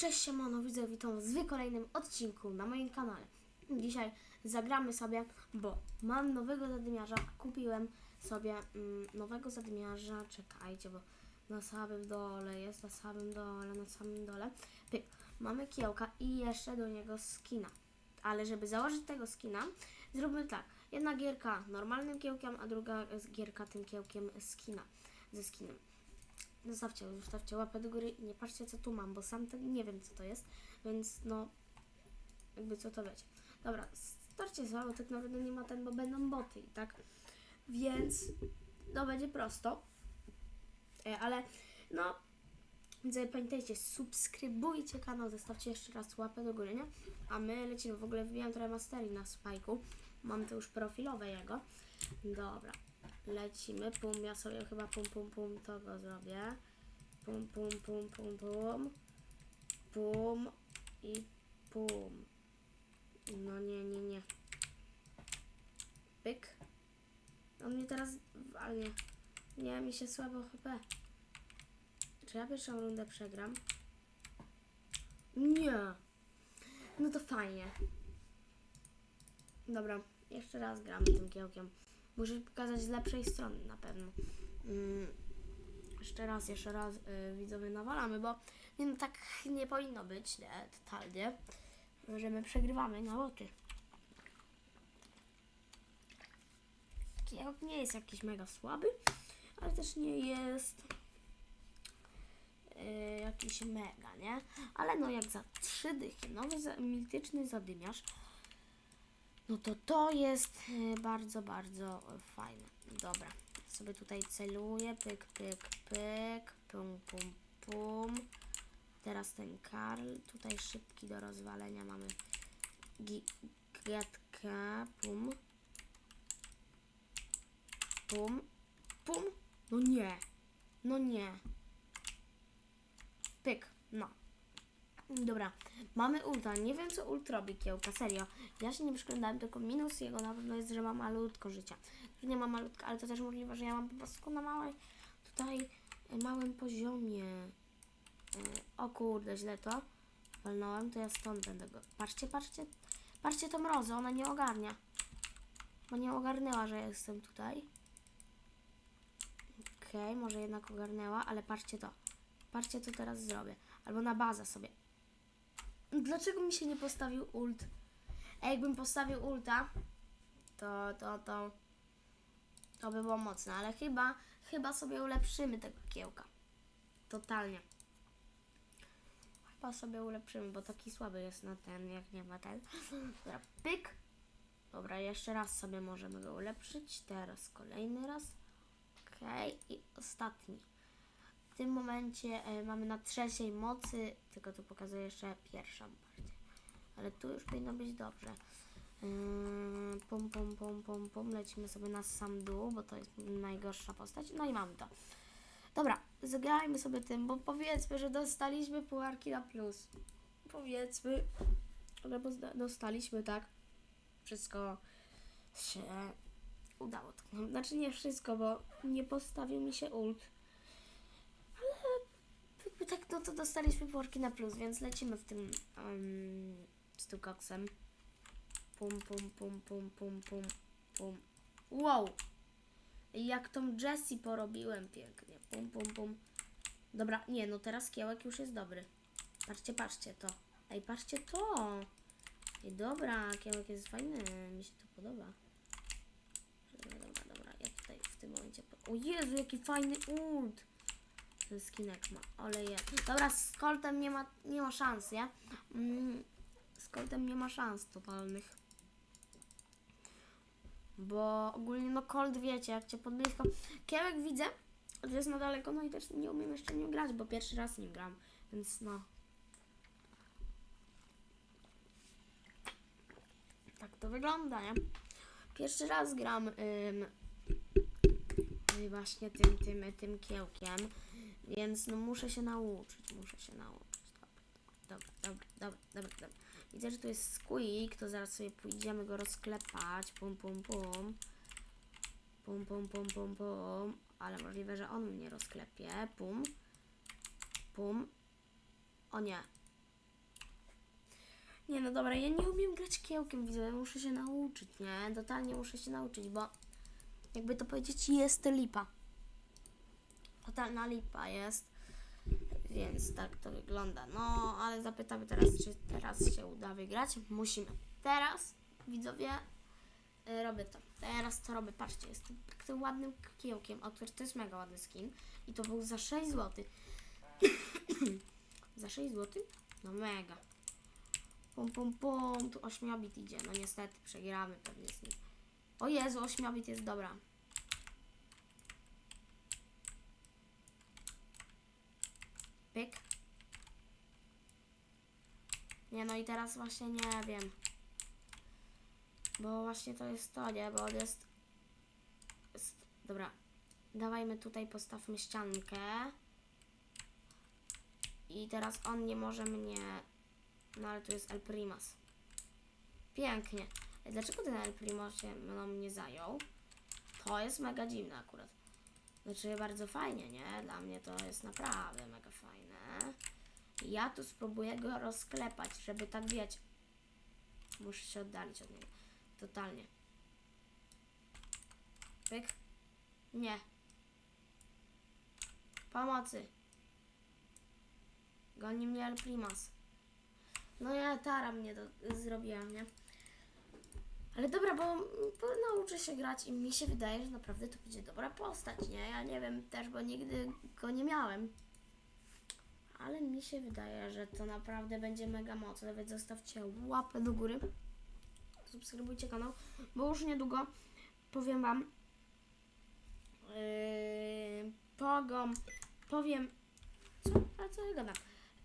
Cześć siemano, widzę, witam was w kolejnym odcinku na moim kanale. Dzisiaj zagramy sobie, bo mam nowego zadymiarza, kupiłem sobie mm, nowego zadymiarza, czekajcie, bo na samym dole jest, na samym dole, na samym dole. Pyk, mamy kiełka i jeszcze do niego skina. Ale żeby założyć tego skina, zróbmy tak. Jedna gierka normalnym kiełkiem, a druga gierka tym kiełkiem skina, ze skinem. Zostawcie, zostawcie łapę do góry i nie patrzcie co tu mam, bo sam nie wiem co to jest, więc no jakby co to wiecie. Dobra, starcie sobie, bo tak naprawdę nie ma ten, bo będą boty i tak, więc no będzie prosto, e, ale no więc pamiętajcie, subskrybujcie kanał, zostawcie jeszcze raz łapę do góry, nie? A my lecimy, w ogóle wbijam trochę masterii na spajku, mam to już profilowe jego, dobra. Lecimy, pum, ja sobie chyba pum, pum, pum, to go zrobię. Pum, pum, pum, pum, pum. Pum i pum. No nie, nie, nie. Pyk. On mnie teraz walnie. Nie, mi się słabo HP. Czy ja pierwszą rundę przegram? Nie. No to fajnie. Dobra, jeszcze raz gramy tym kiełkiem. Muszę pokazać z lepszej strony na pewno. Mm, jeszcze raz, jeszcze raz yy, widzowie nawalamy, bo nie, no, tak nie powinno być, nie, totalnie. Że my przegrywamy na łoty. Kiełk nie jest jakiś mega słaby, ale też nie jest yy, jakiś mega, nie? Ale no jak za trzy dychy, nowy za, mityczny zadymiarz, no to to jest y, bardzo, bardzo fajne. Dobra, sobie tutaj celuję, pyk, pyk, pyk, pum, pum, pum. Teraz ten Karl, tutaj szybki do rozwalenia mamy gigatkę, pum, pum, pum, no nie, no nie, pyk, no. Dobra, mamy ulta. Nie wiem, co ult robi kiełka, serio. Ja się nie przyglądałem, tylko minus jego na pewno jest, że ma malutko życia. Nie ma malutka, ale to też możliwe, że ja mam po prostu na małej, tutaj e, małym poziomie. E, O kurde, źle to. Walnąłem, to ja stąd będę go. Patrzcie, patrzcie. Patrzcie to mrozę, ona nie ogarnia. Bo nie ogarnęła, że jestem tutaj. Okej, może jednak ogarnęła, ale patrzcie to. Patrzcie, co teraz zrobię. Albo na bazę sobie. Dlaczego mi się nie postawił ult? A jakbym postawił ulta, to, to, to, to by było mocne, ale chyba, chyba sobie ulepszymy tego kiełka. Totalnie. Chyba sobie ulepszymy, bo taki słaby jest na ten, jak nie ma ten. Dobra, pyk. Dobra, jeszcze raz sobie możemy go ulepszyć. Teraz kolejny raz. Okej, i ostatni. Tym momencie e, mamy na trzeciej mocy, tylko tu pokazuję jeszcze pierwszą partię. Ale tu już powinno być dobrze. Yy, pum, pum, pum, pum, pum. Lecimy sobie na sam dół, bo to jest najgorsza postać. No i mamy to. Dobra, zagrajmy sobie tym, bo powiedzmy, że dostaliśmy pułarki na plus. Powiedzmy, że dostaliśmy, tak? Wszystko się udało. Znaczy nie wszystko, bo nie postawił mi się ult. No to dostaliśmy worki na plus, więc lecimy w tym um, z tu koksem. Pum, pum, pum, pum, pum, pum, pum. Wow! Jak tą Jessie porobiłem pięknie. Pum, pum, pum. Dobra, nie, no teraz kiełek już jest dobry. Patrzcie, patrzcie to. Ej, patrzcie to. Ej, dobra, kiełek jest fajny. Mi się to podoba. Dobra, dobra. Ja tutaj w tym momencie... O Jezu, jaki fajny ult! Skinek ma, ale je. Dobra, z Coltem nie ma, nie ma szans, nie? Mm, z Coltem nie ma szans totalnych. Bo ogólnie, no Colt wiecie, jak cię pod blisko. Kiełek widzę, że jest na daleko, no i też nie umiem jeszcze nim grać, bo pierwszy raz nim gram, więc no. Tak to wygląda, nie? Pierwszy raz gram ym, właśnie tym, tym, tym kiełkiem. Więc no muszę się nauczyć, muszę się nauczyć. Dobra, dobra, dobra, dobra, dobra. Widzę, że tu jest squeak, to zaraz sobie pójdziemy go rozklepać. Pum, pum, pum. Pum, pum, pum, pum, pum. Ale możliwe, że on mnie rozklepie. Pum. Pum. O nie. Nie no dobra, ja nie umiem grać kiełkiem, widzę, muszę się nauczyć, nie? Totalnie muszę się nauczyć, bo jakby to powiedzieć, jest lipa. Totalna lipa jest, więc tak to wygląda. No, ale zapytamy teraz, czy teraz się uda wygrać. Musimy. Teraz, widzowie, y, robię to. Teraz to robię, patrzcie, jest tym ładnym kiełkiem, o który to jest mega ładny skin i to był za 6 zł. za 6 zł? No mega. Pum, pum, pum. Tu 8-bit idzie. No niestety, przegramy pewnie z nim. O Jezu, 8-bit jest dobra. Pyk. Nie, no i teraz właśnie nie wiem. Bo właśnie to jest to, nie? Bo on jest... jest... Dobra. Dawajmy tutaj, postawmy ściankę. I teraz on nie może mnie... No ale tu jest El Primas. Pięknie. Dlaczego ten El Primo się mną nie zajął? To jest mega dziwne akurat. Znaczy bardzo fajnie, nie? Dla mnie to jest naprawdę mega fajne. Ja tu spróbuję go rozklepać, żeby tak wiecie. Muszę się oddalić od niego. Totalnie. Pyk. Nie. Pomocy. Goni mnie El Primas. No ja tara mnie zrobiłam, nie? Ale dobra, bo, bo nauczę się grać i mi się wydaje, że naprawdę to będzie dobra postać, nie? Ja nie wiem też, bo nigdy go nie miałem. Ale mi się wydaje, że to naprawdę będzie mega mocne, więc zostawcie łapę do góry. Subskrybujcie kanał, bo już niedługo powiem Wam yy, pogom, powiem co? A co ja gadam?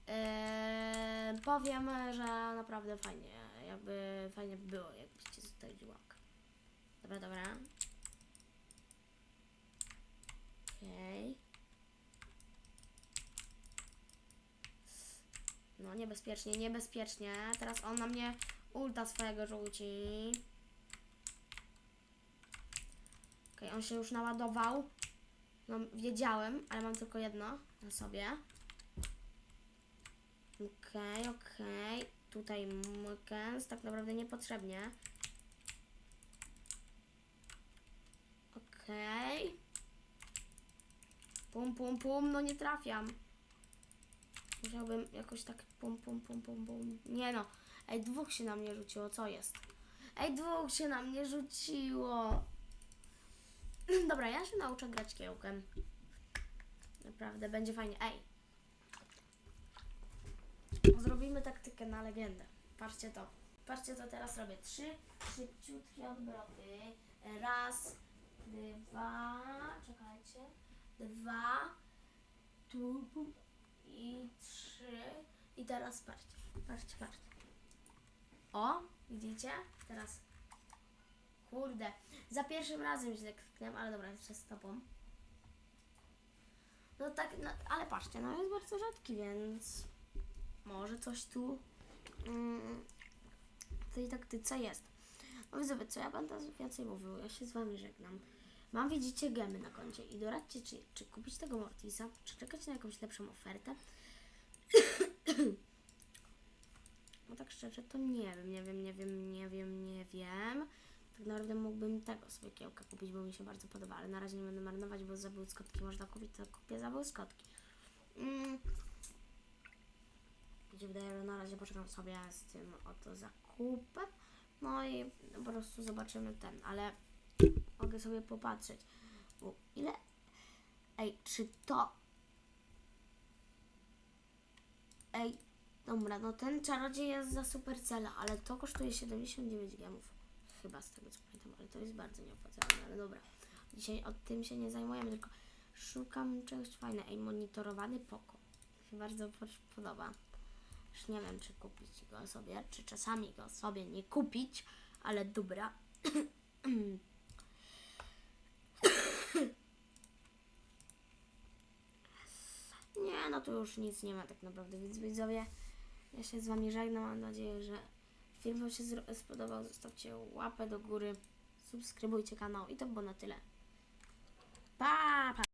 Yy, powiem, że naprawdę fajnie, jakby fajnie by było, jakbyście zostawili łapkę. Dobra, dobra. Okej. No niebezpiecznie, niebezpiecznie. Teraz on na mnie ulta swojego rzuci. Okej, on się już naładował. No wiedziałem, ale mam tylko jedno na sobie. Okej, okej. Tutaj Mukens, tak naprawdę niepotrzebnie. Okej. Pum, pum, pum, no nie trafiam. Musiałbym jakoś tak pum, pum, pum, pum, pum. Nie no. Ej, dwóch się na mnie rzuciło, co jest? Ej, dwóch się na mnie rzuciło. Dobra, ja się nauczę grać kiełkiem. Naprawdę, będzie fajnie. Ej, Zrobimy taktykę na legendę. Patrzcie to. Patrzcie, co teraz robię. Trzy szybciutkie odwroty. Raz, dwa, czekajcie. Dwa, tu i trzy. I teraz patrzcie, patrzcie, patrzcie. O, widzicie? Teraz. Kurde. Za pierwszym razem źle kliknąłem, ale dobra, jeszcze z tobą. No tak, no, ale patrzcie, no jest bardzo rzadki, więc może coś tu mm, w tej taktyce jest. No widzowie, co ja będę więcej mówił, ja się z wami żegnam. Mam, widzicie, gemy na koncie i doradźcie, czy, czy kupić tego Mortisa, czy czekać na jakąś lepszą ofertę. No tak szczerze, to nie wiem, nie wiem, nie wiem, nie wiem, nie wiem. Tak naprawdę mógłbym tego sobie kiełka kupić, bo mi się bardzo podoba, ale na razie nie będę marnować, bo za błyskotki można kupić, to kupię za błyskotki. Mm. Się wydaje, że na razie poczekam sobie z tym oto zakupem. No i po prostu zobaczymy ten, ale mogę sobie popatrzeć. Bo ile? Ej, czy to. Ej, dobra, no ten czarodziej jest za supercela, ale to kosztuje 79 gemów. Chyba z tego co pamiętam, ale to jest bardzo nieopłacalne, ale dobra. Dzisiaj o tym się nie zajmujemy, tylko szukam czegoś fajnego. Ej, monitorowany poko. Mi się bardzo po- podoba. Już nie wiem, czy kupić go sobie, czy czasami go sobie nie kupić, ale dobra. nie, no tu już nic nie ma tak naprawdę, więc widzowie, ja się z Wami żegnam. Mam nadzieję, że film Wam się spodobał. Zostawcie łapę do góry, subskrybujcie kanał i to było na tyle. Pa! pa.